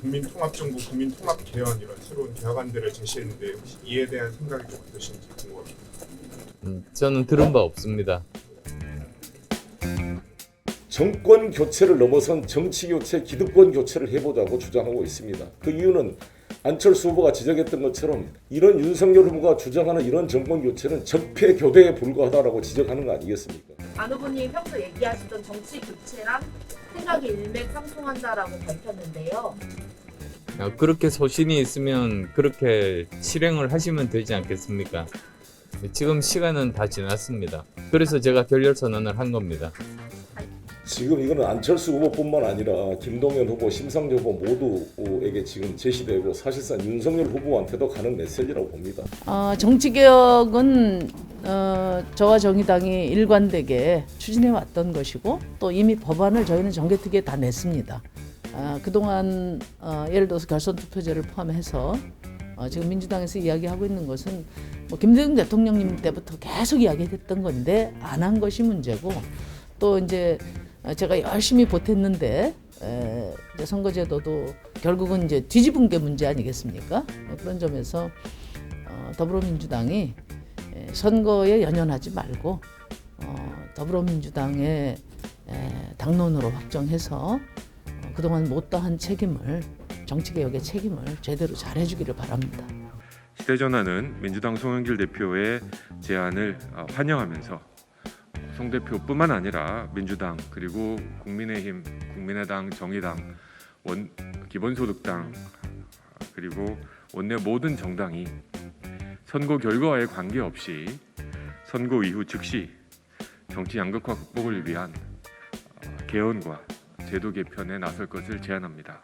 국민통합정부, 국민통합개헌 이런 새로운 대화관들을 제시했는데 혹시 이에 대한 생각이 좀 어떠신지 궁금합니다. 음, 저는 들은 바 없습니다. 정권 교체를 넘어선 정치 교체, 기득권 교체를 해보자고 주장하고 있습니다. 그 이유는 안철수 후보가 지적했던 것처럼 이런 윤석열 후보가 주장하는 이런 정권 교체는 적폐 교대에 불과하다라고 지적하는 거 아니겠습니까? 안 후보님이 평소 얘기하시던 정치 교체랑 생각이 일맥상통한다라고 밝혔는데요. 아, 그렇게 소신이 있으면 그렇게 실행을 하시면 되지 않겠습니까? 지금 시간은 다 지났습니다. 그래서 제가 결렬 선언을 한 겁니다. 지금 이거는 안철수 후보뿐만 아니라 김동연 후보, 심상정 후보 모두에게 지금 제시되고 사실상 윤석열 후보한테도 가는 메시지라고 봅니다. 어, 정치 개혁은 어, 저와 정의당이 일관되게 추진해 왔던 것이고 또 이미 법안을 저희는 정개특위에 다 냈습니다. 아, 그동안 어, 예를 들어서 결선 투표제를 포함해서 어, 지금 민주당에서 이야기하고 있는 것은 뭐 김대중 대통령님 때부터 계속 이야기했던 건데 안 한 것이 문제고 또 이제 어, 제가 열심히 보탰는데 에, 선거제도도 결국은 이제 뒤집은 게 문제 아니겠습니까? 그런 점에서 어, 더불어민주당이 에, 선거에 연연하지 말고 어, 더불어민주당의 에, 당론으로 확정해서 어, 그동안 못다한 책임을 정치개혁의 책임을 제대로 잘 해주기를 바랍니다. 시대전환은 민주당 송영길 대표의 제안을 어, 환영하면서 송 대표뿐만 아니라 민주당 그리고 국민의힘, 국민의당, 정의당, 원 기본소득당 어, 그리고 원내 모든 정당이 선거 결과와의 관계없이 선거 이후 즉시 정치 양극화 극복을 위한 어, 개헌과 제도 개편에 나설 것을 제안합니다.